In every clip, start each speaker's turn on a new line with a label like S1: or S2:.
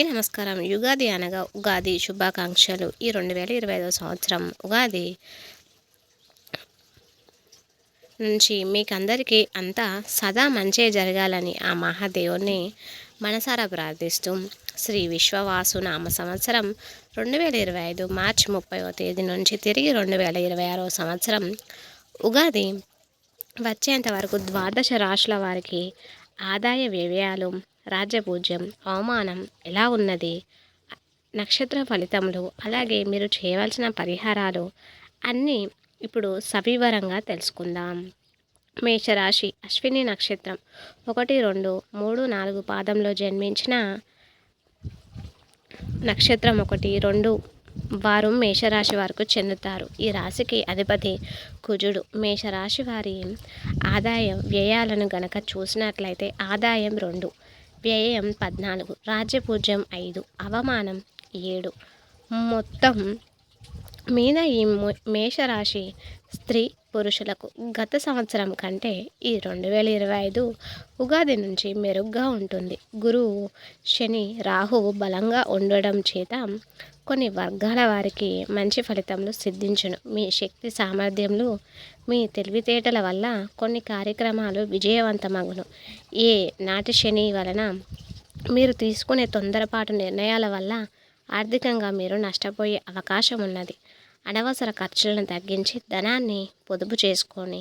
S1: అందరికీ నమస్కారం. యుగాది అనగా ఉగాది శుభాకాంక్షలు. ఈ రెండు వేల ఇరవై ఐదవ సంవత్సరం ఉగాది నుంచి మీకు అందరికీ అంతా సదా మంచే జరగాలని ఆ మహాదేవుని మనసారా ప్రార్థిస్తూ శ్రీ విశ్వవాసు నామ సంవత్సరం రెండు వేల ఇరవై ఐదు మార్చి ముప్పైవ తేదీ నుంచి తిరిగి రెండు వేల ఇరవై ఆరో సంవత్సరం ఉగాది వచ్చేంత వరకు ద్వాదశ రాశుల వారికి ఆదాయ వ్యయాలు రాజ్యపూజ్యం అవమానం ఎలా ఉన్నది? నక్షత్ర ఫలితములు అలాగే మీరు చేయవలసిన పరిహారాలు అన్నీ ఇప్పుడు సవివరంగా తెలుసుకుందాం. మేషరాశి అశ్విని నక్షత్రం ఒకటి రెండు మూడు నాలుగు పాదంలో జన్మించిన నక్షత్రం ఒకటి రెండు వారు మేషరాశి వారికి చెందుతారు. ఈ రాశికి అధిపతి కుజుడు. మేషరాశి వారి ఆదాయం వ్యయాలను గనక చూసినట్లయితే ఆదాయం రెండు. వ్యయం పద్నాలుగు. రాజ్యపూజ్యం ఐదు. అవమానం ఏడు. మొత్తం మీద ఈ మేషరాశి స్త్రీ పురుషులకు గత సంవత్సరం కంటే ఈ రెండు వేల ఇరవై ఐదు ఉగాది నుంచి మెరుగ్గా ఉంటుంది. గురువు శని రాహువు బలంగా ఉండడం చేత కొన్ని వర్గాల వారికి మంచి ఫలితములు సిద్ధించును. మీ శక్తి సామర్థ్యములు మీ తెలివితేటల వల్ల కొన్ని కార్యక్రమాలు విజయవంతమగును. ఏ నాటి శని వలన మీరు తీసుకునే తొందరపాటు నిర్ణయాల వల్ల ఆర్థికంగా మీరు నష్టపోయే అవకాశం ఉన్నది అనవసర ఖర్చులను తగ్గించి ధనాన్ని పొదుపు చేసుకొని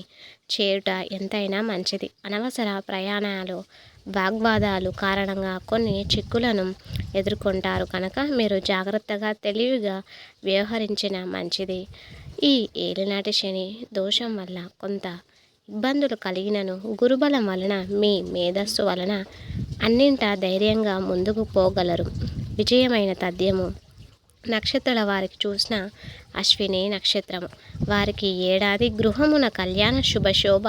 S1: చేయుట ఎంతైనా మంచిది. అనవసర ప్రయాణాలు వాగ్వాదాలు కారణంగా కొన్ని చిక్కులను ఎదుర్కొంటారు కనుక మీరు జాగ్రత్తగా తెలివిగా వ్యవహరించిన మంచిది. ఈ ఏలినాటి శని దోషం వల్ల కొంత ఇబ్బందులు కలిగినను. గురుబలం వలన మీ మేధస్సు వలన అన్నింట ధైర్యంగా ముందుకు పోగలరు. విజయమైన తథ్యము. నక్షత్రాల వారికి చూసిన అశ్విని నక్షత్రం. వారికి ఏడాది గృహమున కళ్యాణ శుభశోభ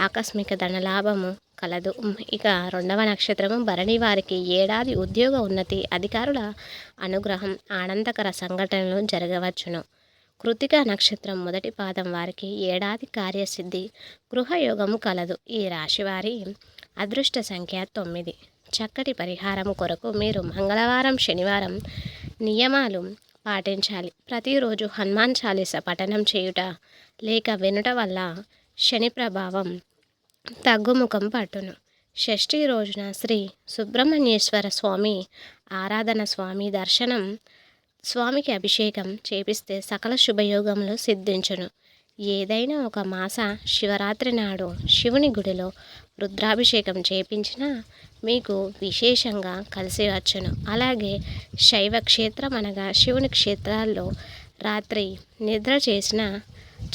S1: ఆకస్మిక ధనలాభము కలదు. ఇక రెండవ నక్షత్రము భరణి వారికి ఏడాది ఉద్యోగ ఉన్నతి అధికారుల అనుగ్రహం ఆనందకర సంఘటనలు జరగవచ్చును. కృతిక నక్షత్రం మొదటి పాదం వారికి ఏడాది కార్యసిద్ధి గృహయోగము కలదు. ఈ రాశివారి అదృష్ట సంఖ్య తొమ్మిది. చక్కటి పరిహారం కొరకు మీరు మంగళవారం శనివారం నియమాలు పాటించాలి. ప్రతిరోజు హనుమాన్ చాలీస పఠనం చేయుట లేక వినుట వల్ల శని ప్రభావం తగ్గుముఖం పట్టును. షష్ఠి రోజున శ్రీ సుబ్రహ్మణ్యేశ్వర స్వామి ఆరాధన స్వామి దర్శనం స్వామికి అభిషేకం చేపిస్తే సకల శుభయోగములు సిద్ధించును. ఏదైనా ఒక మాస శివరాత్రి నాడు శివుని గుడిలో రుద్రాభిషేకం చేపించినా మీకు విశేషంగా కలిసి వచ్చును. అలాగే శైవ క్షేత్రం అనగా శివుని క్షేత్రాల్లో రాత్రి నిద్ర చేసిన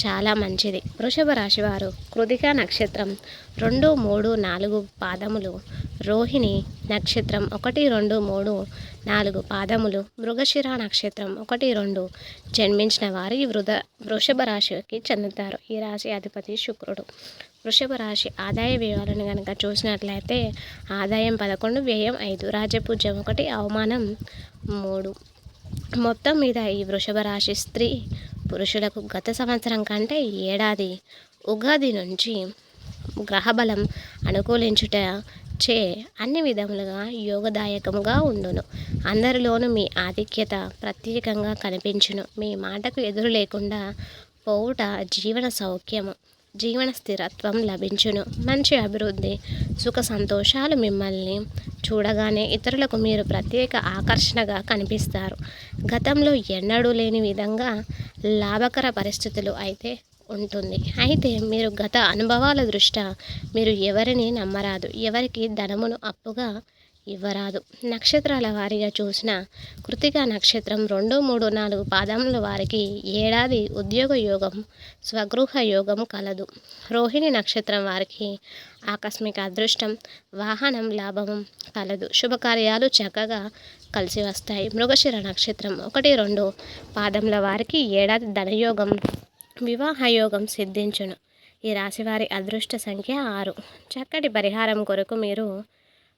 S1: చాలా మంచిది. వృషభ రాశి వారు కృతిక నక్షత్రం రెండు మూడు నాలుగు పాదములు. రోహిణి నక్షత్రం ఒకటి రెండు మూడు నాలుగు పాదములు. మృగశిర నక్షత్రం ఒకటి రెండు జన్మించిన వారు ఈ వృధ వృషభ రాశికి చెందుతారు. ఈ రాశి అధిపతి శుక్రుడు. వృషభ రాశి ఆదాయ వ్యయాలను కనుక చూసినట్లయితే ఆదాయం పదకొండు వ్యయం ఐదు రాజపూజ్యం ఒకటి అవమానం మూడు. మొత్తం మీద ఈ వృషభ రాశి స్త్రీ పురుషులకు గత సంవత్సరం కంటే ఏడాది ఉగాది నుంచి గ్రహబలం అనుకూలించుట చే అన్ని విధములుగా యోగదాయకముగా ఉండును. అందరిలోనూ మీ ఆధిక్యత ప్రత్యేకంగా కనిపించును. మీ మాటకు ఎదురు లేకుండా పోవుట జీవన సౌఖ్యము. జీవన స్థిరత్వం లభించును. మంచి అభివృద్ధి సుఖ సంతోషాలు మిమ్మల్ని చూడగానే ఇతరులకు మీరు ప్రత్యేక ఆకర్షణగా కనిపిస్తారు. గతంలో ఎన్నడూ లేని విధంగా లాభకర పరిస్థితులు అయితే ఉంటుంది. అయితే మీరు గత అనుభవాల దృష్ట్యా మీరు ఎవరిని నమ్మరాదు. ఎవరికి ధనమును అప్పుగా ఇవ్వరాదు. నక్షత్రాల వారీగా చూసిన కృతిక నక్షత్రం రెండు మూడు నాలుగు పాదముల వారికి ఏడాది ఉద్యోగ యోగం స్వగృహ యోగం కలదు. రోహిణి నక్షత్రం వారికి ఆకస్మిక అదృష్టం వాహనం లాభం కలదు. శుభకార్యాలు చక్కగా కలిసి వస్తాయి. మృగశిర నక్షత్రం ఒకటి రెండు పాదముల వారికి ఏడాది ధనయోగం వివాహయోగం సిద్ధించును. ఈ రాశివారి అదృష్ట సంఖ్య ఆరు. చక్కటి పరిహారం కొరకు మీరు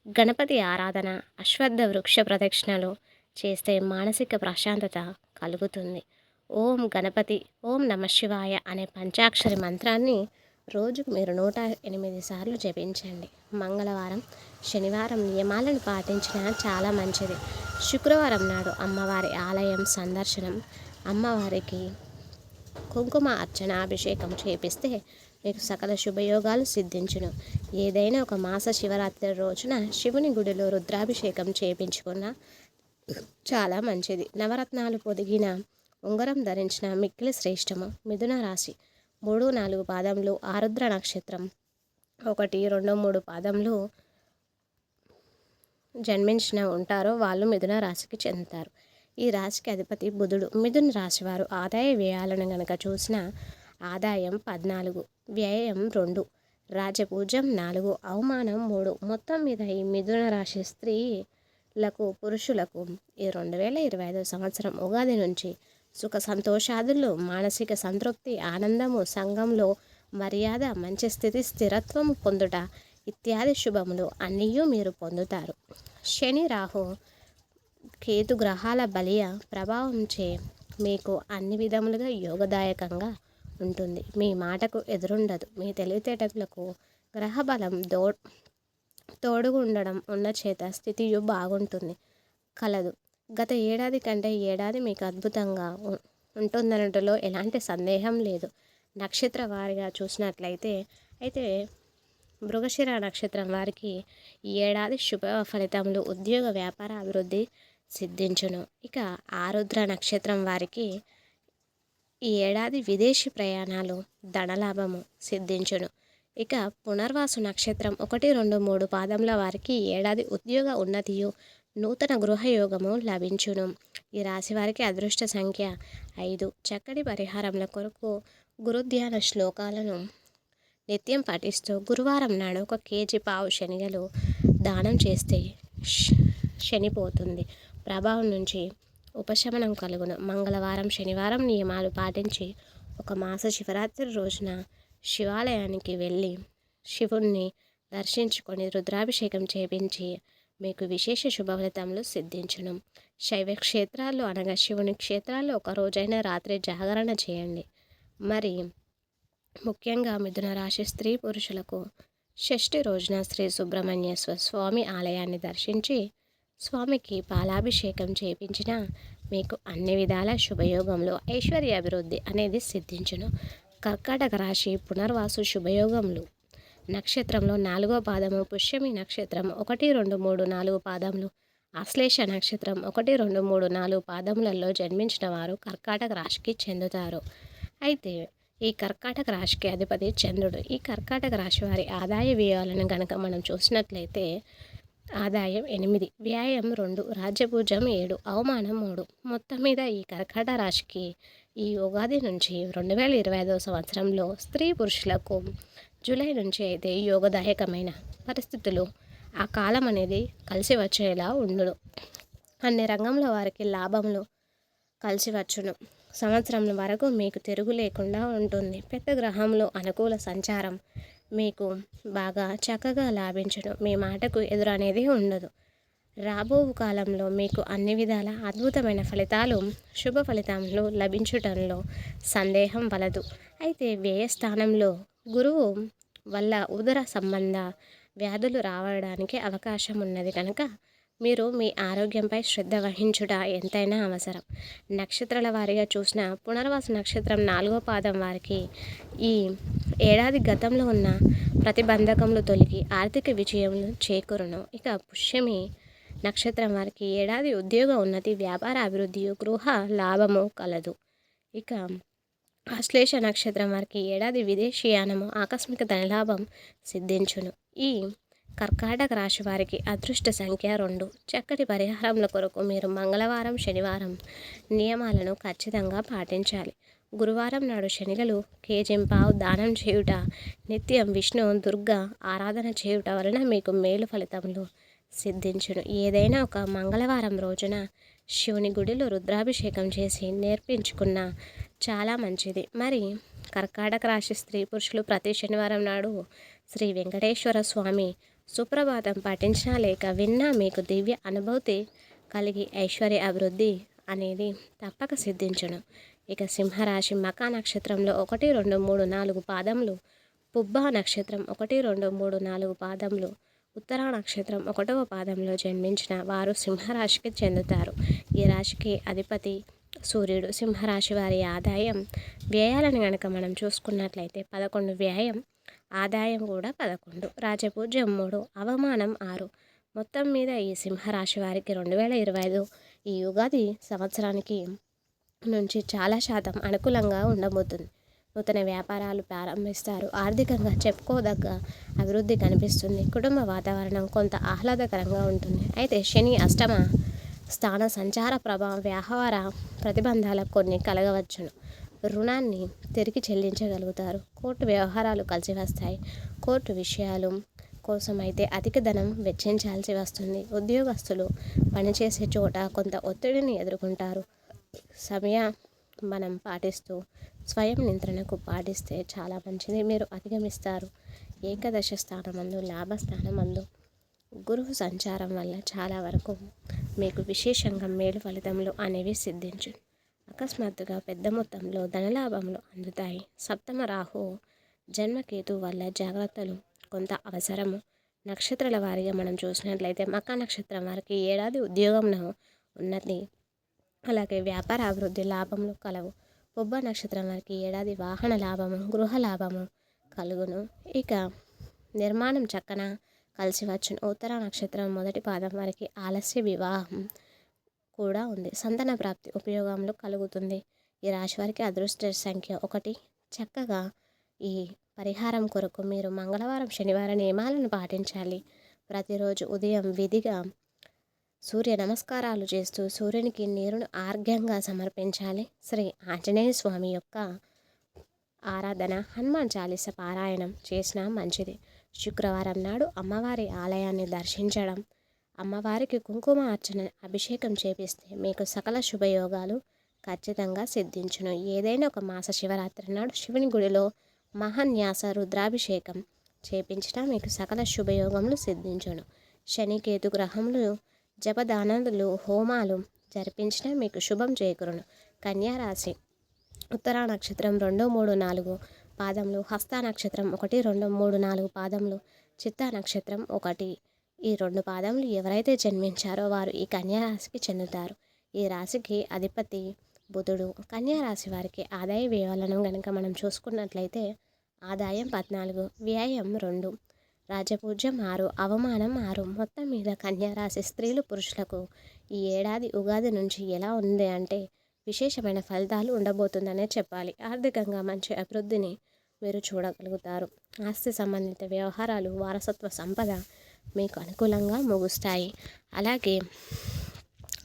S1: గణపతి ఆరాధన అశ్వద్ధ వృక్ష ప్రదక్షిణలు చేస్తే మానసిక ప్రశాంతత కలుగుతుంది. ఓం గణపతి ఓం నమ శివాయ అనే పంచాక్షరి మంత్రాన్ని రోజుకు మీరు నూట ఎనిమిది సార్లు జపించండి. మంగళవారం శనివారం నియమాలను పాటించిన చాలా మంచిది. శుక్రవారం నాడు అమ్మవారి ఆలయం సందర్శనం. అమ్మవారికి కుంకుమ అర్చన అభిషేకం చేపిస్తే మీకు సకల శుభయోగాలు సిద్ధించును. ఏదైనా ఒక మాస శివరాత్రి రోజున శివుని గుడిలో రుద్రాభిషేకం చేపించుకున్న చాలా మంచిది. నవరత్నాలు పొదిగిన ఉంగరం ధరించిన మిక్కిలి శ్రేష్టము మిథున రాశి. మూడు నాలుగు పాదములు ఆరుద్ర నక్షత్రం. ఒకటి రెండు మూడు పాదములు జన్మించిన ఉంటారో వాళ్ళు మిథున రాశికి చెందుతారు. ఈ రాశికి అధిపతి బుధుడు. మిథున రాశి వారు ఆదాయ వ్యయాలను గనక చూసిన ఆదాయం పద్నాలుగు వ్యయం రెండు రాజపూజ్యం నాలుగు అవమానం మూడు. మొత్తం మీద ఈ మిథున రాశి స్త్రీలకు పురుషులకు ఈ రెండు వేల ఇరవై ఐదో సంవత్సరం ఉగాది నుంచి సుఖ సంతోషాదులు మానసిక సంతృప్తి ఆనందము సంఘంలో మర్యాద మంచి స్థితి స్థిరత్వం పొందుట ఇత్యాది శుభములు అన్నీ మీరు పొందుతారు. శని రాహు కేతు గ్రహాల బలియ ప్రభావంచే మీకు అన్ని విధములుగా యోగదాయకంగా ఉంటుంది. మీ మాటకు ఎదురుండదు. మీ తెలివితేటలకు గ్రహబలం దో తోడుగా ఉండడం ఉన్న చేత స్థితియు బాగుంటుంది. కలదు. గత ఏడాది కంటే ఏడాది మీకు అద్భుతంగా ఉ- ఉంటుందనటలో ఎలాంటి సందేహం లేదు. నక్షత్ర వారిగా చూసినట్లయితే అయితే మృగశిర నక్షత్రం వారికి ఈ ఏడాది శుభ ఫలితములు ఉద్యోగ వ్యాపార అభివృద్ధి సిద్ధించును. ఇక ఆరుద్ర నక్షత్రం వారికి ఈ ఏడాది విదేశీ ప్రయాణాలు ధనలాభము సిద్ధించును. ఇక పునర్వాసు నక్షత్రం ఒకటి రెండు మూడు పాదముల వారికి ఈ ఏడాది ఉద్యోగ ఉన్నతియు నూతన గృహయోగము లభించును. ఈ రాశి వారికి అదృష్ట సంఖ్య ఐదు. చక్కటి పరిహారముల కొరకు గురుధ్యాన శ్లోకాలను నిత్యం పఠిస్తూ గురువారం నాడు ఒక కేజీ పావు శనగలు దానం చేస్తే శనిపోతుంది. ప్రభావం నుంచి ఉపశమనం కలుగును. మంగళవారం శనివారం నియమాలు పాటించి ఒక మాస శివరాత్రి రోజున శివాలయానికి వెళ్ళి శివుణ్ణి దర్శించుకొని రుద్రాభిషేకం చేపించి మీకు విశేష శుభఫలితములు సిద్ధించును. శైవ క్షేత్రాల్లో అనగా శివుని క్షేత్రాల్లో ఒక రోజైన రాత్రి జాగరణ చేయండి. మరి ముఖ్యంగా మిథున రాశి స్త్రీ పురుషులకు షష్ఠి రోజున శ్రీ సుబ్రహ్మణ్యేశ్వర స్వామి ఆలయాన్ని దర్శించి స్వామికి పాలాభిషేకం చేపించిన మీకు అన్ని విధాల శుభయోగంలో ఐశ్వర్య అభివృద్ధి అనేది సిద్ధించును. కర్కాటక రాశి పునర్వాసు శుభయోగములు. నక్షత్రంలో నాలుగో పాదము పుష్యమి నక్షత్రం ఒకటి రెండు మూడు నాలుగు పాదములు. ఆశ్లేష నక్షత్రం ఒకటి రెండు మూడు నాలుగు పాదములలో జన్మించిన వారు కర్కాటక రాశికి చెందుతారు. అయితే ఈ కర్కాటక రాశికి అధిపతి చంద్రుడు. ఈ కర్కాటక రాశి వారి ఆదాయ వ్యయాలను గనక మనం చూసినట్లయితే ఆదాయం ఎనిమిది వ్యాయం రెండు రాజ్యభుజం ఏడు అవమానం మూడు. మొత్తం మీద ఈ కర్కాట రాశికి ఈ ఉగాది నుంచి రెండు వేల ఇరవై ఐదవ సంవత్సరంలో స్త్రీ పురుషులకు జూలై నుంచి అయితే యోగదాయకమైన పరిస్థితులు ఆ కాలం అనేది కలిసి వచ్చేలా ఉండును. అన్ని రంగంలో వారికి లాభములు కలిసి వచ్చును. సంవత్సరం వరకు మీకు తిరుగు లేకుండా ఉంటుంది. పెద్ద గ్రహంలో అనుకూల సంచారం మీకు బాగా చక్కగా లాభించడం మీ మాటకు ఎదురనేది ఉండదు. రాబో కాలంలో మీకు అన్ని విధాల అద్భుతమైన ఫలితాలు శుభ ఫలితాలు లభించటంలో సందేహం వలదు. అయితే వ్యయ స్థానంలో గురువు వల్ల ఉదర సంబంధ వ్యాధులు రావడానికి అవకాశం ఉన్నది కనుక మీరు మీ ఆరోగ్యంపై శ్రద్ధ వహించుట ఎంతైనా అవసరం. నక్షత్రాల వారిగా చూసిన పునర్వాస నక్షత్రం నాలుగో పాదం వారికి ఈ ఏడాది గతంలో ఉన్న ప్రతిబంధకములు తొలగి ఆర్థిక విజయములు చేకూరును. ఇక పుష్యమి నక్షత్రం వారికి ఏడాది ఉద్యోగ ఉన్నతి వ్యాపార అభివృద్ధి గృహ లాభము కలదు. ఇక ఆశ్లేష నక్షత్రం వారికి ఏడాది విదేశీయానము ఆకస్మిక ధనలాభం సిద్ధించును. ఈ కర్కాటక రాశి వారికి అదృష్ట సంఖ్య రెండు. చక్కటి పరిహారముల కొరకు మీరు మంగళవారం శనివారం నియమాలను ఖచ్చితంగా పాటించాలి. గురువారం నాడు శనిగలు కేజింపావు దానం చేయుట నిత్యం విష్ణు దుర్గా ఆరాధన చేయుట వలన మీకు మేలు ఫలితములు సిద్ధించును. ఏదైనా ఒక మంగళవారం రోజున శివుని గుడిలో రుద్రాభిషేకం చేసి నేర్పించుకున్న చాలా మంచిది. మరి కర్కాటక రాశి స్త్రీ పురుషులు ప్రతి శనివారం నాడు శ్రీ వెంకటేశ్వర స్వామి సుప్రభాతం పఠించినా లేక విన్నా మీకు దివ్య అనుభూతి కలిగి ఐశ్వర్య అభివృద్ధి అనేది తప్పక సిద్ధించును. ఇక సింహరాశి మకా నక్షత్రంలో ఒకటి రెండు మూడు నాలుగు పాదములు. పుబ్బ నక్షత్రం ఒకటి రెండు మూడు నాలుగు పాదములు. ఉత్తర నక్షత్రం ఒకటవ పాదంలో జన్మించిన వారు సింహరాశికి చెందుతారు. ఈ రాశికి అధిపతి సూర్యుడు సింహరాశి వారి ఆదాయం. వ్యయాలను కనుక మనం చూసుకున్నట్లయితే పదకొండు వ్యయం ఆదాయం కూడా పదకొండు. రాజపూజ్యం మూడు అవమానం ఆరు. మొత్తం మీద ఈ సింహరాశి వారికి రెండు వేల ఇరవై ఐదు ఈ యుగాది సంవత్సరానికి నుంచి చాలా శాతం అనుకూలంగా ఉండబోతుంది. నూతన వ్యాపారాలు ప్రారంభిస్తారు. ఆర్థికంగా చెప్పుకోదగ్గ అభివృద్ధి కనిపిస్తుంది. కుటుంబ వాతావరణం కొంత ఆహ్లాదకరంగా ఉంటుంది. అయితే శని అష్టమ స్థాన సంచార ప్రభావం వ్యాపార ప్రతిబంధాలకు కొన్ని కలగవచ్చును. రుణాన్ని తిరిగి చెల్లించగలుగుతారు. కోర్టు వ్యవహారాలు కలిసి వస్తాయి. కోర్టు విషయాలు కోసం అయితే అధిక ధనం వెచ్చించాల్సి వస్తుంది. ఉద్యోగస్తులు పనిచేసే చోట కొంత ఒత్తిడిని ఎదుర్కొంటారు. సమయ మనం పాటిస్తూ స్వయం నియంత్రణకు పాటిస్తే చాలా మంచిది. మీరు అధిగమిస్తారు. ఏకదశ స్థానమందు లాభస్థానమందు గురువు సంచారం వల్ల చాలా వరకు మీకు విశేషంగా మేలు ఫలితములు అనేవి సిద్ధించు. అకస్మాత్తుగా పెద్ద మొత్తంలో ధనలాభములు అందుతాయి. సప్తమ రాహు జన్మకేతు వల్ల జాగ్రత్తలు కొంత అవసరము. నక్షత్రాల వారిగా మనం చూసినట్లయితే మకా నక్షత్రం వారికి ఏడాది ఉద్యోగంలో ఉన్నది. అలాగే వ్యాపార అభివృద్ధి లాభములు కలవు. బొబ్బ నక్షత్రం వారికి ఏడాది వాహన లాభము గృహ లాభము కలుగును. ఇక నిర్మాణం చక్కన కలిసి వచ్చును. ఉత్తర నక్షత్రం మొదటి పాదం వారికి ఆలస్య వివాహం కూడా ఉంది. సంతాన ప్రాప్తి ఉపయోగంలో కలుగుతుంది. ఈ రాశి వారికి అదృష్ట సంఖ్య ఒకటి. చక్కగా ఈ పరిహారం కొరకు మీరు మంగళవారం శనివారం నియమాలను పాటించాలి. ప్రతిరోజు ఉదయం విధిగా సూర్య నమస్కారాలు చేస్తూ సూర్యునికి నీరును ఆర్ఘ్యంగా సమర్పించాలి. శ్రీ ఆంజనేయ స్వామి యొక్క ఆరాధన హనుమాన్ చాలీస పారాయణం చేసినా మంచిది. శుక్రవారం నాడు అమ్మవారి ఆలయాన్ని దర్శించడం అమ్మవారికి కుంకుమ అర్చన అభిషేకం చేపిస్తే మీకు సకల శుభయోగాలు ఖచ్చితంగా సిద్ధించును. ఏదైనా ఒక మాస శివరాత్రి నాడు శివుని గుడిలో మహాన్యాస రుద్రాభిషేకం చేపించినా మీకు సకల శుభయోగములు సిద్ధించును. శనికేతు గ్రహములు జపదానందులు హోమాలు జరిపించిన మీకు శుభం చేకూరును. కన్యారాశి ఉత్తరా నక్షత్రం రెండు మూడు నాలుగు పాదములు హస్త నక్షత్రం ఒకటి రెండు మూడు నాలుగు పాదములు చిత్తా నక్షత్రం ఒకటి ఈ రెండు పాదములు ఎవరైతే జన్మించారో వారు ఈ కన్యారాశికి చెందుతారు. ఈ రాశికి అధిపతి బుధుడు. కన్యారాశి వారికి ఆదాయ వ్యయాలను కనుక మనం చూసుకున్నట్లయితే ఆదాయం పద్నాలుగు వ్యయం రెండు. రాజపూజ్యం ఆరు అవమానం ఆరు. మొత్తం మీద కన్యారాశి స్త్రీలు పురుషులకు ఈ ఏడాది ఉగాది నుంచి ఎలా ఉంది అంటే విశేషమైన ఫలితాలు ఉండబోతుందనే చెప్పాలి. ఆర్థికంగా మంచి అభివృద్ధిని మీరు చూడగలుగుతారు. ఆస్తి సంబంధిత వ్యవహారాలు వారసత్వ సంపద మీకు అనుకూలంగా ముగుస్తాయి. అలాగే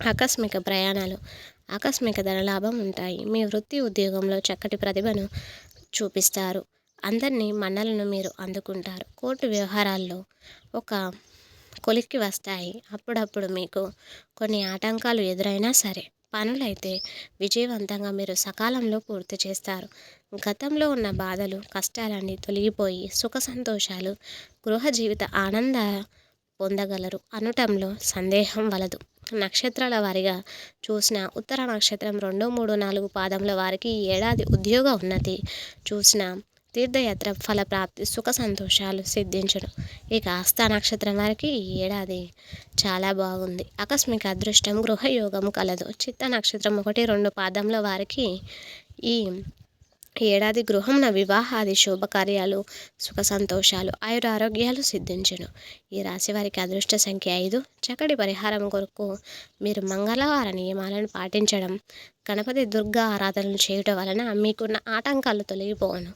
S1: ఆకస్మిక ప్రయాణాలు ఆకస్మిక ధనలాభం ఉంటాయి. మీ వృత్తి ఉద్యోగంలో చక్కటి ప్రతిభను చూపిస్తారు. అందరినీ మన్నలను మీరు అందుకుంటారు. కోర్టు వ్యవహారాల్లో ఒక కొలిక్కి వస్తాయి. అప్పుడప్పుడు మీకు కొన్ని ఆటంకాలు ఎదురైనా సరే పనులైతే విజయవంతంగా మీరు సకాలంలో పూర్తి చేస్తారు. గతంలో ఉన్న బాధలు కష్టాలన్నీ తొలగిపోయి సుఖ సంతోషాలు గృహ జీవిత ఆనంద పొందగలరు అనటంలో సందేహం వలదు. నక్షత్రాల వారిగా చూసిన ఉత్తర నక్షత్రం రెండు మూడు నాలుగు పాదముల వారికి ఈ ఏడాది ఉద్యోగ ఉన్నతి చూసిన తీర్థయాత్ర ఫలప్రాప్తి సుఖ సంతోషాలు సిద్ధించడం ఇక ఆస్థా నక్షత్రం వారికి ఈ ఏడాది చాలా బాగుంది. ఆకస్మిక అదృష్టం గృహయోగం కలదు. చిత్త నక్షత్రం ఒకటి రెండు పాదంలో వారికి ఈ ఏడాది గృహంన వివాహాది శుభకార్యాలు సుఖ సంతోషాలు ఆయుర ఆరోగ్యాలు సిద్ధించును. ఈ రాశి వారికి అదృష్ట సంఖ్య ఐదు. చక్కటి పరిహారం కొరకు మీరు మంగళవార నియమాలను పాటించడం గణపతి దుర్గా ఆరాధనలు చేయటం వలన మీకున్న ఆటంకాలు తొలగిపోవను.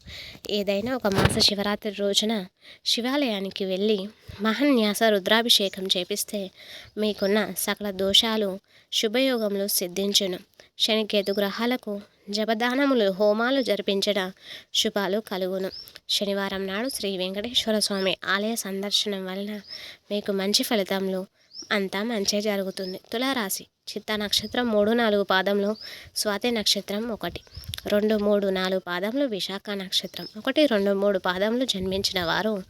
S1: ఏదైనా ఒక మాస శివరాత్రి రోజున శివాలయానికి వెళ్ళి మహన్యాస రుద్రాభిషేకం చేపిస్తే మీకున్న సకల దోషాలు శుభయోగంలో సిద్ధించును. శనికేతు గ్రహాలకు జపదానములు హోమాలు జరిపించడం శుభాలు కలుగును. శనివారం నాడు శ్రీ వెంకటేశ్వర స్వామి ఆలయ సందర్శనం వలన మీకు మంచి ఫలితములు అంతా మంచే జరుగుతుంది. తులారాశి చిత్త నక్షత్రం మూడు నాలుగు పాదంలో స్వాతి నక్షత్రం ఒకటి. రెండు మూడు నాలుగు పాదములు విశాఖ నక్షత్రం ఒకటి. రెండు మూడు పాదములు జన్మించిన వారు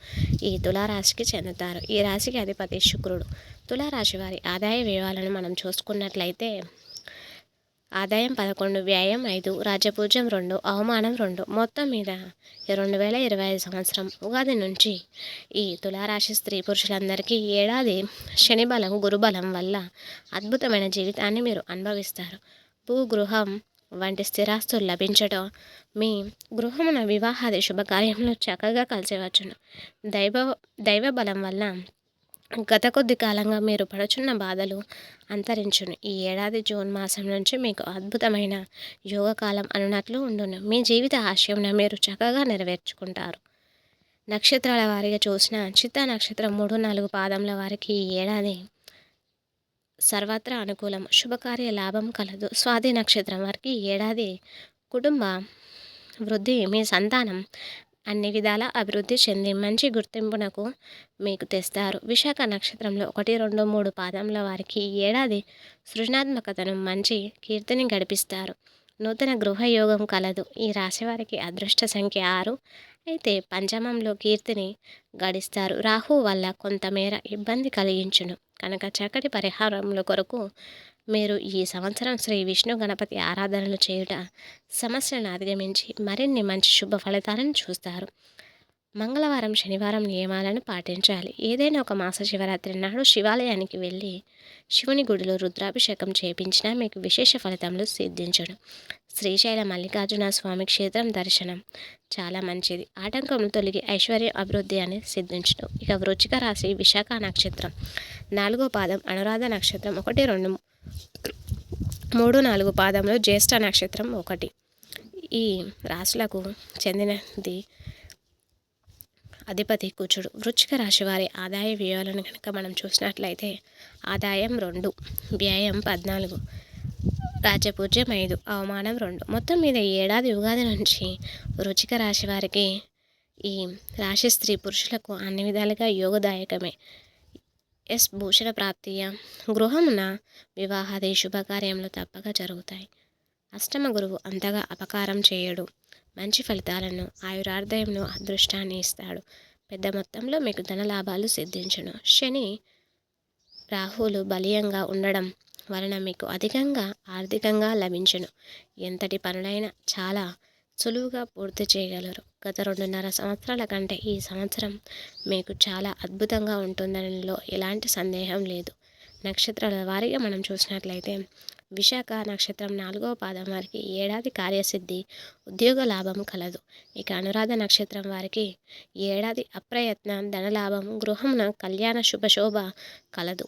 S1: ఈ తులారాశికి చెందుతారు. ఈ రాశికి అధిపతి శుక్రుడు. తులారాశి వారి ఆదాయ వ్యయాలను మనం చూసుకున్నట్లయితే ఆదాయం పదకొండు వ్యయం ఐదు రాజపూజ్యం రెండు అవమానం రెండు. మొత్తం మీద రెండు వేల ఇరవై ఐదు సంవత్సరం ఉగాది నుంచి ఈ తులారాశి స్త్రీ పురుషులందరికీ ఏడాది శనిబలం గురుబలం వల్ల అద్భుతమైన జీవితాన్ని మీరు అనుభవిస్తారు. భూగృహం వంటి స్థిరాస్తులు లభించడం మీ గృహమున వివాహాది శుభకార్యంలో చక్కగా కలిసివచ్చును. దైవ దైవ బలం వల్ల గత కొద్ది కాలంగా మీరు పడుచున్న బాధలు అంతరించును. ఈ ఏడాది జూన్ మాసం నుంచి మీకు అద్భుతమైన యోగకాలం అనున్నట్లు ఉండును. మీ జీవిత ఆశయం మీరు చక్కగా నెరవేర్చుకుంటారు. నక్షత్రాల వారిగా చూసిన చిత్త నక్షత్రం మూడు నాలుగు పాదముల వారికి ఈ ఏడాది సర్వత్రా అనుకూలం శుభకార్య లాభం కలదు. స్వాతి నక్షత్రం వారికి ఈ ఏడాది కుటుంబ వృద్ధి మీ సంతానం అన్ని విధాల అభివృద్ధి చెంది మంచి గుర్తింపునకు మీకు తెస్తారు. విశాఖ నక్షత్రంలో ఒకటి రెండు మూడు పాదంల వారికి ఈ ఏడాది సృజనాత్మకతను మంచి కీర్తిని గడిపిస్తారు. నూతన గృహయోగం కలదు. ఈ రాశి వారికి అదృష్ట సంఖ్య ఆరు. అయితే పంచమంలో కీర్తిని గడిస్తారు. రాహు వల్ల కొంతమేర ఇబ్బంది కలిగించును. కనుక చక్కటి పరిహారముల కొరకు మీరు ఈ సంవత్సరం శ్రీ విష్ణు గణపతి ఆరాధనలు చేయుట సమస్యలను అధిగమించి మరిన్ని మంచి శుభ ఫలితాలను చూస్తారు. మంగళవారం శనివారం నియమాలను పాటించాలి. ఏదైనా ఒక మాస శివరాత్రి నాడు శివాలయానికి వెళ్ళి శివుని గుడిలో రుద్రాభిషేకం చేపించినా మీకు విశేష ఫలితంలో సిద్ధించడం. శ్రీశైల మల్లికార్జున స్వామి క్షేత్రం దర్శనం చాలా మంచిది. ఆటంకములు తొలగి ఐశ్వర్య అభివృద్ధి అని సిద్ధించడం. ఇక వృచ్చిక రాశి విశాఖ నక్షత్రం. నాలుగో పాదం అనురాధ నక్షత్రం ఒకటి రెండు మూడు నాలుగు పాదంలో జ్యేష్ఠ నక్షత్రం ఒకటి. ఈ రాశులకు చెందినది అధిపతి కుచుడు. వృచ్చిక రాశి వారి ఆదాయ వ్యయాలను కనుక మనం చూసినట్లయితే ఆదాయం రెండు వ్యయం పద్నాలుగు రాజ్యపూజ్యం ఐదు అవమానం రెండు. మొత్తం మీద ఏడాది ఉగాది నుంచి వృచ్చిక రాశి వారికి ఈ రాశి స్త్రీ పురుషులకు అన్ని విధాలుగా యోగదాయకమే. ఎస్ భూషణ ప్రాప్తియ గృహమున వివాహాది శుభకార్యములు తప్పక జరుగుతాయి. అష్టమ గురువు అంతగా అపకారం చేయడు. మంచి ఫలితాలను ఆయురార్థయంను అదృష్టాన్ని ఇస్తాడు. పెద్ద మొత్తంలో మీకు ధన లాభాలు సిద్ధించును. శని రాహులు బలీయంగా ఉండడం వలన మీకు అధికంగా ఆర్థికంగా లభించును. ఎంతటి పనులైనా చాలా సులువుగా పూర్తి చేయగలరు. గత రెండున్నర సంవత్సరాల కంటే ఈ సంవత్సరం మీకు చాలా అద్భుతంగా ఉంటుందనిలో ఎలాంటి సందేహం లేదు. నక్షత్రాల వారీగా మనం చూసినట్లయితే విశాఖ నక్షత్రం నాలుగవ పాదం వారికి ఏడాది కార్యసిద్ధి ఉద్యోగ లాభం కలదు. ఇక అనురాధ నక్షత్రం వారికి ఏడాది అప్రయత్న ధనలాభం గృహమున కళ్యాణ శుభశోభ కలదు.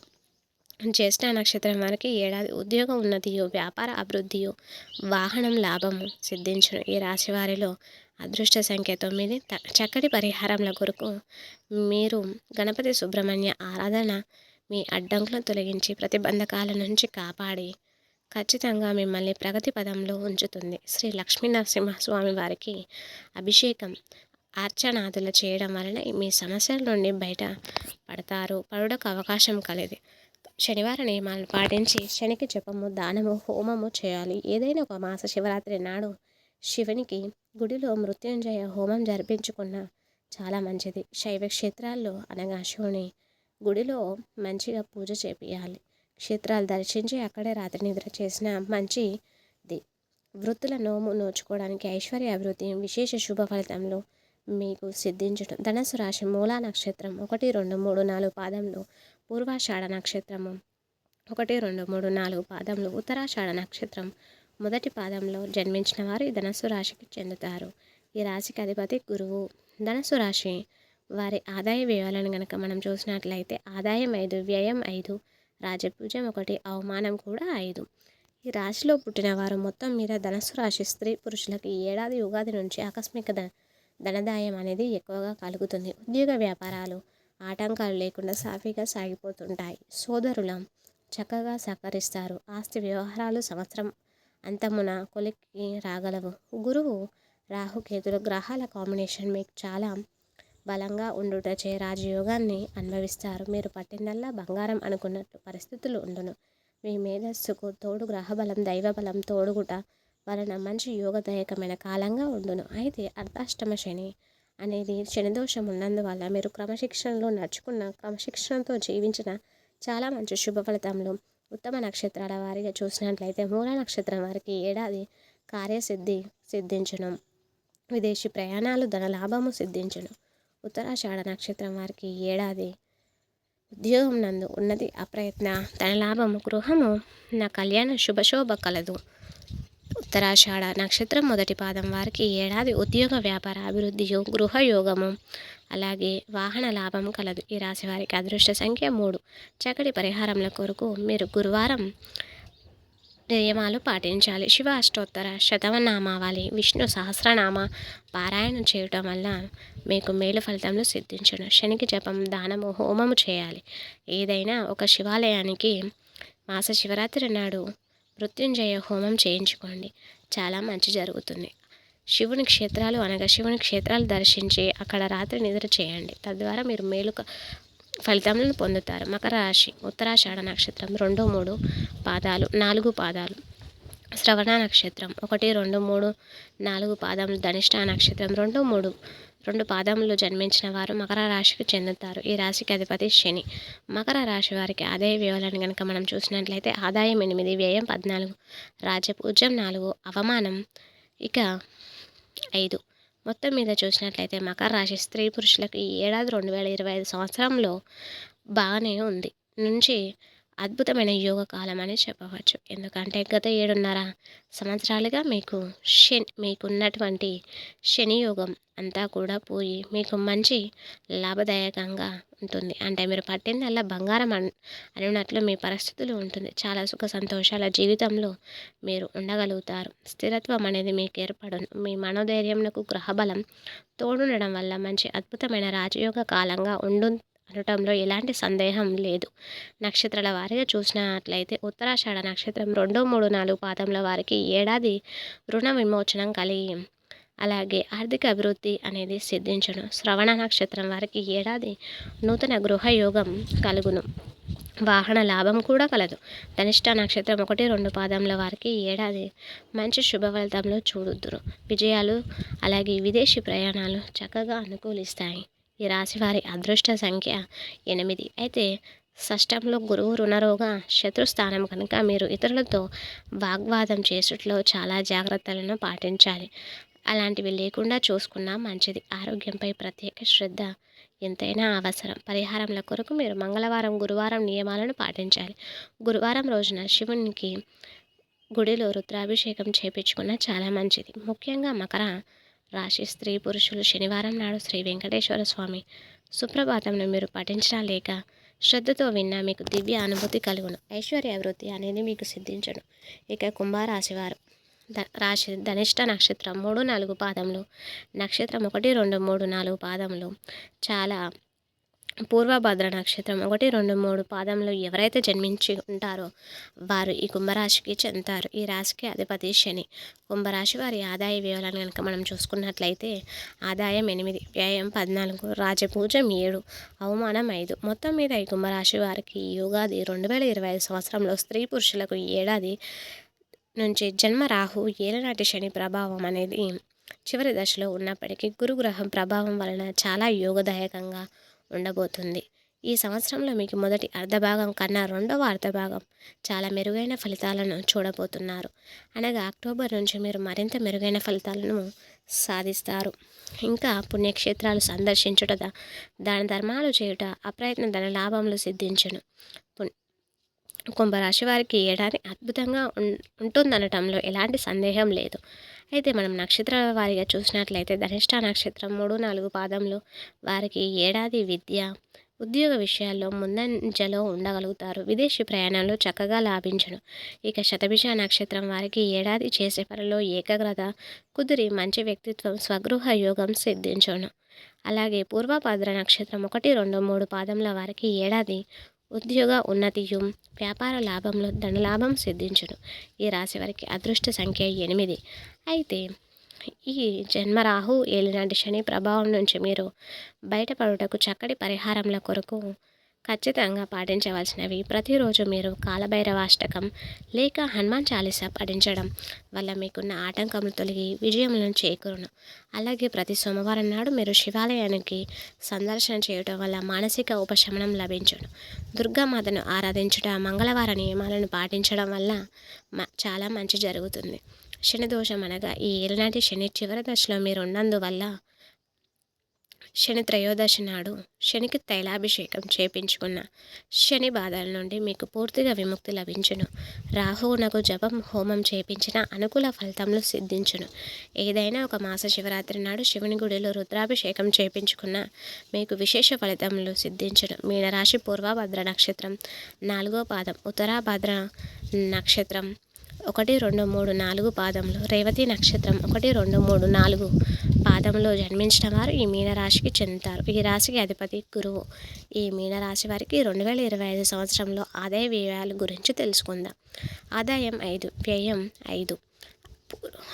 S1: జ్యేష్ఠ నక్షత్రం వారికి ఏడాది ఉద్యోగ ఉన్నతియు వ్యాపార అభివృద్ధియు వాహనం లాభము సిద్ధించును. ఈ రాశి వారిలో అదృష్ట సంఖ్య తొమ్మిది. చక్కటి పరిహారంల కొరకు మీరు గణపతి సుబ్రహ్మణ్య ఆరాధన మీ అడ్డంకులను తొలగించి ప్రతిబంధకాల నుంచి కాపాడి ఖచ్చితంగా మిమ్మల్ని ప్రగతి పదంలో ఉంచుతుంది. శ్రీ లక్ష్మీ నరసింహస్వామి వారికి అభిషేకం అర్చనాదులు చేయడం వలన మీ సమస్యల నుండి బయట పడతారు. పడుటకు అవకాశం కలిది. శనివార నియమాలు పాటించి శనికి జపము దానము హోమము చేయాలి. ఏదైనా ఒక మాస శివరాత్రి నాడు శివునికి గుడిలో మృత్యుంజయ హోమం జరిపించుకున్న చాలా మంచిది. శైవ క్షేత్రాల్లో అనగా శివుని గుడిలో మంచిగా పూజ చేపియాలి. క్షేత్రాలు దర్శించి అక్కడే రాత్రి నిద్ర చేసిన మంచిది వృత్తుల నోము నోచుకోవడానికి ఐశ్వర్య అభివృద్ధి విశేష శుభ ఫలితంలో మీకు సిద్ధించడం ధనస్సు రాశి మూలా నక్షత్రం ఒకటి రెండు మూడు నాలుగు పాదంలో పూర్వాషాఢ నక్షత్రము ఒకటి రెండు మూడు నాలుగు పాదంలో ఉత్తరాషాఢ నక్షత్రం మొదటి పాదంలో జన్మించిన వారు ఈ ధనస్సు రాశికి చెందుతారు. ఈ రాశికి అధిపతి గురువు. ధనస్సు రాశి వారి ఆదాయ వ్యయాలను కనుక మనం చూసినట్లయితే ఆదాయం ఐదు వ్యయం ఐదు రాజపూజం ఒకటి అవమానం కూడా ఐదు. ఈ రాశిలో పుట్టిన వారు మొత్తం మీద ధనస్సు రాశి స్త్రీ పురుషులకు ఈ ఏడాది ఉగాది నుంచి ఆకస్మిక ధనదాయం అనేది ఎక్కువగా కలుగుతుంది. ఉద్యోగ వ్యాపారాలు ఆటంకాలు లేకుండా సాఫీగా సాగిపోతుంటాయి. సోదరుల చక్కగా సహకరిస్తారు. ఆస్తి వ్యవహారాలు సంవత్సరం అంతమున కొలిక్కి రాగలవు. గురువు రాహుకేతులు గ్రహాల కాంబినేషన్ మీకు చాలా బలంగా ఉండుటచే రాజయోగాన్ని అనుభవిస్తారు. మీరు పట్టిందల్లా బంగారం అనుకున్నట్టు పరిస్థితులు ఉండును. మీ మేధస్సుకు తోడు గ్రహబలం దైవబలం తోడుగుట వలన మంచి యోగదాయకమైన కాలంగా ఉండును. అయితే అర్ధాష్టమ శని అనేది శనిదోషం ఉన్నందువల్ల మీరు క్రమశిక్షణలో నడుచుకున్న క్రమశిక్షణతో జీవించిన చాలా మంచి శుభ ఫలితంలో ఉత్తమ నక్షత్రాల వారిగా చూసినట్లయితే మూల నక్షత్రం వారికి ఏడాది కార్యసిద్ధి సిద్ధించడం విదేశీ ప్రయాణాలు ధనలాభము సిద్ధించును. ఉత్తరాషాఢ నక్షత్రం వారికి ఏడాది ఉద్యోగం నందు ఉన్నది. అప్రయత్న తన లాభము గృహము నా కళ్యాణ శుభశోభ కలదు. ఉత్తరాషాఢ నక్షత్రం మొదటి పాదం వారికి ఏడాది ఉద్యోగ వ్యాపార అభివృద్ధి గృహయోగము అలాగే వాహన లాభం కలదు. ఈ రాశి వారికి అదృష్ట సంఖ్య మూడు. చక్కటి పరిహారంల కొరకు మీరు గురువారం నియమాలు పాటించాలి. శివ అష్టోత్తర శతవనామావళి విష్ణు సహస్రనామ పారాయణం చేయటం వల్ల మీకు మేలు ఫలితంలో సిద్ధించను. శనికి జపం దానము హోమము చేయాలి. ఏదైనా ఒక శివాలయానికి మాస శివరాత్రి నాడు మృత్యుంజయ హోమం చేయించుకోండి. చాలా మంచి జరుగుతుంది. శివుని క్షేత్రాలు అనగా శివుని క్షేత్రాలు దర్శించి అక్కడ రాత్రి నిద్ర చేయండి. తద్వారా మీరు మేలు ఫలితాలను పొందుతారు. మకర రాశి ఉత్తరాషాఢ నక్షత్రం రెండు మూడు పాదాలు నాలుగు పాదాలు. శ్రవణ నక్షత్రం ఒకటి రెండు మూడు నాలుగు పాదములు. ధనిష్ట నక్షత్రం రెండు మూడు రెండు పాదములు జన్మించిన వారు మకర రాశికి చెందుతారు. ఈ రాశికి అధిపతి శని. మకర రాశి వారికి ఆదాయ వ్యయాలను కనుక మనం చూసినట్లయితే ఆదాయం ఎనిమిది వ్యయం పద్నాలుగు రాజపూజ్యం నాలుగు అవమానం ఇక ఐదు. మొత్తం మీద చూసినట్లయితే మకర రాశి స్త్రీ పురుషులకు ఈ ఏడాది రెండు వేల ఇరవై ఐదు సంవత్సరంలో బాగానే ఉంది. నుంచి అద్భుతమైన యోగ కాలం అని చెప్పవచ్చు. ఎందుకంటే గత ఏడున్నర సంవత్సరాలుగా మీకు శని మీకున్నటువంటి శని యోగం అంతా కూడా పోయి మీకు మంచి లాభదాయకంగా ఉంటుంది. అంటే మీరు పట్టిందల్లా బంగారం అన్ అన్నట్లు మీ పరిస్థితులు ఉంటుంది. చాలా సుఖ సంతోషాల జీవితంలో మీరు ఉండగలుగుతారు. స్థిరత్వం అనేది మీకు ఏర్పడను. మీ మనోధైర్యంకు గ్రహబలం తోడుండడం వల్ల మంచి అద్భుతమైన రాజయోగ కాలంగా ఉండు అనటంలో ఎలాంటి సందేహం లేదు. నక్షత్రాల వారిగా చూసినట్లయితే ఉత్తరాషాఢ నక్షత్రం రెండు మూడు నాలుగు పాదంల వారికి ఏడాది రుణ విమోచనం కలిగి. అలాగే ఆర్థిక అభివృద్ధి అనేది సిద్ధించడం శ్రవణ నక్షత్రం వారికి ఏడాది నూతన గృహయోగం కలుగును. వాహన లాభం కూడా కలదు. ధనిష్ట నక్షత్రం ఒకటి రెండు పాదంల వారికి ఏడాది మంచి శుభ ఫలితంలో చూడుద్దురు విజయాలు అలాగే విదేశీ ప్రయాణాలు చక్కగా అనుకూలిస్తాయి. ఈ రాశి వారి అదృష్ట సంఖ్య ఎనిమిది. అయితే షష్టంలో గురువు రుణరోగ శత్రుస్థానం కనుక మీరు ఇతరులతో వాగ్వాదం చేసుట్లో చాలా జాగ్రత్తలను పాటించాలి. అలాంటివి లేకుండా చూసుకున్నా మంచిది. ఆరోగ్యంపై ప్రత్యేక శ్రద్ధ ఎంతైనా అవసరం. పరిహారంల కొరకు మీరు మంగళవారం గురువారం నియమాలను పాటించాలి. గురువారం రోజున శివునికి గుడిలో రుద్రాభిషేకం చేపించుకున్న చాలా మంచిది. ముఖ్యంగా మకర రాశి స్త్రీ పురుషులు శనివారం నాడు శ్రీ వెంకటేశ్వర స్వామి సుప్రభాతంను మీరు పఠించినా లేక శ్రద్ధతో విన్నా మీకు దివ్య అనుభూతి కలుగును. ఐశ్వర్య అభివృద్ధి అనేది మీకు సిద్ధించను. ఇక కుంభరాశివారు ద రాశి ధనిష్ట నక్షత్రం మూడు నాలుగు పాదములు నక్షత్రం ఒకటి రెండు మూడు నాలుగు పాదములు. చాలా పూర్వభద్ర నక్షత్రం ఒకటి రెండు మూడు పాదంలో ఎవరైతే జన్మించి ఉంటారో వారు ఈ కుంభరాశికి చెందుతారు. ఈ రాశికి అధిపతి శని. కుంభరాశి వారి ఆదాయ వ్యయాలను కనుక మనం చూసుకున్నట్లయితే ఆదాయం ఎనిమిది వ్యయం పద్నాలుగు రాజపూజం ఏడు అవమానం ఐదు. మొత్తం మీద ఈ కుంభరాశి వారికి యోగాది రెండు వేల ఇరవై ఐదు సంవత్సరంలో స్త్రీ పురుషులకు ఏడాది నుంచి జన్మ రాహు ఏలనాటి శని ప్రభావం అనేది చివరి దశలో ఉన్నప్పటికీ గురుగ్రహం ప్రభావం వలన చాలా యోగదాయకంగా ఉండబోతుంది. ఈ సంవత్సరంలో మీకు మొదటి అర్ధభాగం కన్నా రెండవ అర్ధభాగం చాలా మెరుగైన ఫలితాలను చూడబోతున్నారు. అనగా అక్టోబర్ నుంచి మీరు మరింత మెరుగైన ఫలితాలను సాధిస్తారు. ఇంకా పుణ్యక్షేత్రాలు సందర్శించుట దాన ధర్మాలు చేయుట అప్రయత్న ధన లాభములు సిద్ధించును. కుంభరాశి వారికి ఏడాది అద్భుతంగా ఉంటుందనటంలో ఎలాంటి సందేహం లేదు. అయితే మనం నక్షత్రాల వారిగా చూసినట్లయితే ధనిష్ట నక్షత్రం మూడు నాలుగు పాదంలో వారికి ఏడాది విద్య ఉద్యోగ విషయాల్లో ముందంజలో ఉండగలుగుతారు. విదేశీ ప్రయాణాలు చక్కగా లాభించను. ఇక శతభిష నక్షత్రం వారికి ఏడాది చేసే పనిలో ఏకాగ్రత కుదిరి మంచి వ్యక్తిత్వం స్వగృహ యోగం సిద్ధించడం అలాగే పూర్వభద్ర నక్షత్రం ఒకటి రెండు మూడు పాదంలో వారికి ఏడాది ఉద్యోగ ఉన్నతియు వ్యాపార లాభంలో ధనలాభం సిద్ధించును ఈ రాశి వారికి అదృష్ట సంఖ్య ఎనిమిది. అయితే ఈ జన్మరాహు ఏలినాటి శని ప్రభావం నుంచి మీరు బయటపడుటకు చక్కటి పరిహారంల కొరకు ఖచ్చితంగా పాటించవలసినవి. ప్రతిరోజు మీరు కాలభైరవాష్టకం లేక హనుమాన్ చాలీసా పఠించడం వల్ల మీకున్న ఆటంకములు తొలగి విజయములను చేకూరును అలాగే ప్రతి సోమవారం నాడు మీరు శివాలయానికి సందర్శన చేయటం వల్ల మానసిక ఉపశమనం లభించును. దుర్గామాతను ఆరాధించుట మంగళవార నియమాలను పాటించడం వల్ల మ- చాలా మంచి జరుగుతుంది. శని దోషం అనగా ఈ ఏలనాటి శని చివరి దశలో మీరు ఉన్నందువల్ల శని త్రయోదశి నాడు శనికి తైలాభిషేకం చేపించుకున్న శని బాధల నుండి మీకు పూర్తిగా విముక్తి లభించును. రాహువునకు జపం హోమం చేపించిన అనుకూల ఫలితములు సిద్ధించును. ఏదైనా ఒక మాస శివరాత్రి నాడు శివుని గుడిలో రుద్రాభిషేకం చేపించుకున్న మీకు విశేష ఫలితములు సిద్ధించును. మీనరాశి పూర్వభద్ర నక్షత్రం నాలుగో పాదం ఉత్తరాభద్ర నక్షత్రం ఒకటి రెండు మూడు నాలుగు పాదములు రేవతి నక్షత్రం. ఒకటి రెండు మూడు నాలుగు పాదంలో జన్మించిన వారు ఈ మీనరాశికి చెందుతారు. ఈ రాశికి అధిపతి గురువు. ఈ మీనరాశి వారికి రెండు వేల ఇరవై ఐదు సంవత్సరంలో ఆదాయ వ్యయాల గురించి తెలుసుకుందాం. ఆదాయం ఐదు వ్యయం ఐదు.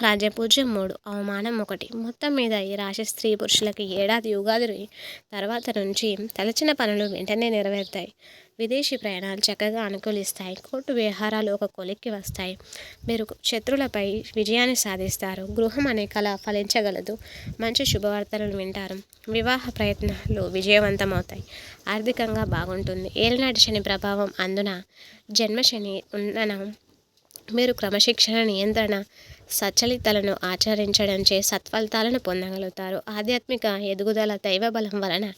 S1: రాజ్యపూజ్యం మూడు అవమానం ఒకటి. మొత్తం మీద ఈ రాశి స్త్రీ పురుషులకి ఏడాది ఉగాది తర్వాత నుంచి తలచిన పనులు వెంటనే నెరవేరుతాయి. విదేశీ ప్రయాణాలు చక్కగా అనుకూలిస్తాయి. కోర్టు వ్యవహారాలు ఒక కొలిక్కి వస్తాయి. మీరు శత్రులపై విజయాన్ని సాధిస్తారు. గృహం అనే కళ ఫలించగలదు. మంచి శుభవార్తలను వింటారు. వివాహ ప్రయత్నాలు విజయవంతమవుతాయి. ఆర్థికంగా బాగుంటుంది. ఏలనాటి శని ప్రభావం అందున జన్మశని ఉన్న మీరు క్రమశిక్షణ నియంత్రణ సచ్చలితలను ఆచరించడంచే సత్ఫలితాలను పొందగలుగుతారు. ఆధ్యాత్మిక ఎదుగుదల దైవ బలం వలన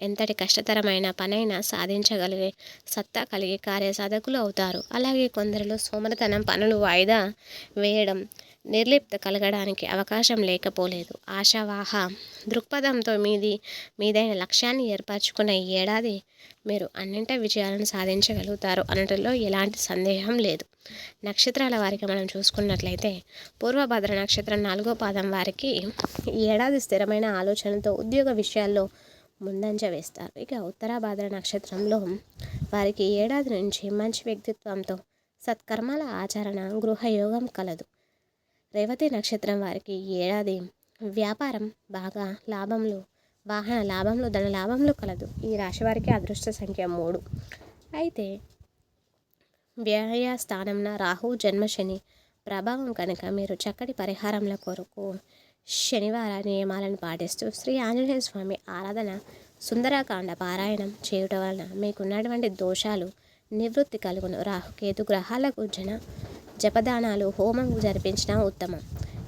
S1: ఎంతటి కష్టతరమైన పనైనా సాధించగలిగే సత్తా కలిగి కార్యసాధకులు అవుతారు. అలాగే కొందరిలో సోమరతనం పనులు వాయిదా వేయడం నిర్లిప్త కలగడానికి అవకాశం లేకపోలేదు. ఆశావాహ దృక్పథంతో మీది మీదైన లక్ష్యాన్ని ఏర్పరచుకున్న ఈ ఏడాది మీరు అన్నింట విజయాలను సాధించగలుగుతారు అనటంలో ఎలాంటి సందేహం లేదు. నక్షత్రాల వారికి మనం చూసుకున్నట్లయితే పూర్వభద్ర నక్షత్రం నాలుగో పాదం వారికి ఈ ఏడాది స్థిరమైన ఆలోచనతో ఉద్యోగ విషయాల్లో ముందంజ వేస్తారు. ఇక ఉత్తరాభాద్ర నక్షత్రంలో వారికి ఏడాది నుంచి మంచి వ్యక్తిత్వంతో సత్కర్మాల ఆచరణ గృహయోగం కలదు. రేవతి నక్షత్రం వారికి ఈ ఏడాది వ్యాపారం బాగా లాభంలో వాహన లాభంలో ధన లాభంలో కలదు. ఈ రాశి వారికి అదృష్ట సంఖ్య మూడు. అయితే వ్యయ స్థానంన రాహు జన్మ శని ప్రభావం కనుక మీరు చక్కటి పరిహారంల కొరకు శనివార నియమాలను పాటిస్తూ శ్రీ ఆంజనేయ స్వామి ఆరాధన సుందరకాండ పారాయణం చేయటం వలన మీకున్నటువంటి దోషాలు నివృత్తి కలుగును. రాహుకేతు గ్రహాలకు జన జపదానాలు హోమం జరిపించిన ఉత్తమం.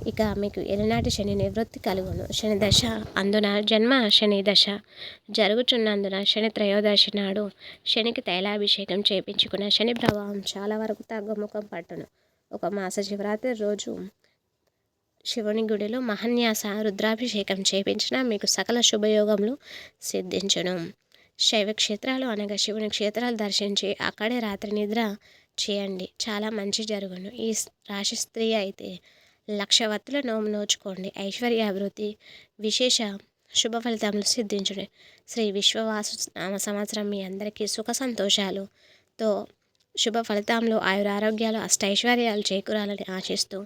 S1: ఇక మీకు ఎలనాటి శని నివృత్తి కలుగును. శని దశ అందున జన్మ శని దశ జరుగుచున్నందున శని త్రయోదశి నాడు శనికి తైలాభిషేకం చేపించుకున్న శని ప్రభావం చాలా వరకు తగ్గుముఖం పట్టును. ఒక మాస శివరాత్రి రోజు శివుని గుడిలో మహన్యాస రుద్రాభిషేకం చేపించిన మీకు సకల శుభయోగములు సిద్ధించును. శైవ క్షేత్రాలు అనగా శివుని క్షేత్రాలు దర్శించి అక్కడే రాత్రి నిద్ర చేయండి. చాలా మంచి జరుగును. ఈ రాశి స్త్రీ అయితే లక్షవత్తుల నోము నోచుకోండి. ఐశ్వర్యాభివృద్ధి విశేష శుభ ఫలితములు సిద్ధించుడి. శ్రీ విశ్వవాసు నామ సంవత్సరం మీ అందరికీ సుఖ సంతోషాలుతో శుభ ఫలితాలు ఆయురారోగ్యాలు అష్టైశ్వర్యాలు చేకూరాలని ఆశిస్తూ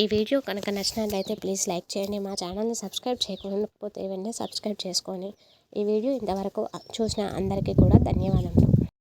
S1: ఈ వీడియో కనుక నచ్చినట్లయితే ప్లీజ్ లైక్ చేయండి. మా ఛానల్ని సబ్స్క్రైబ్ చేయకపోతే వెంటనే సబ్స్క్రైబ్ చేసుకొని ఈ వీడియో ఇంతవరకు చూసిన అందరికీ కూడా ధన్యవాదములు.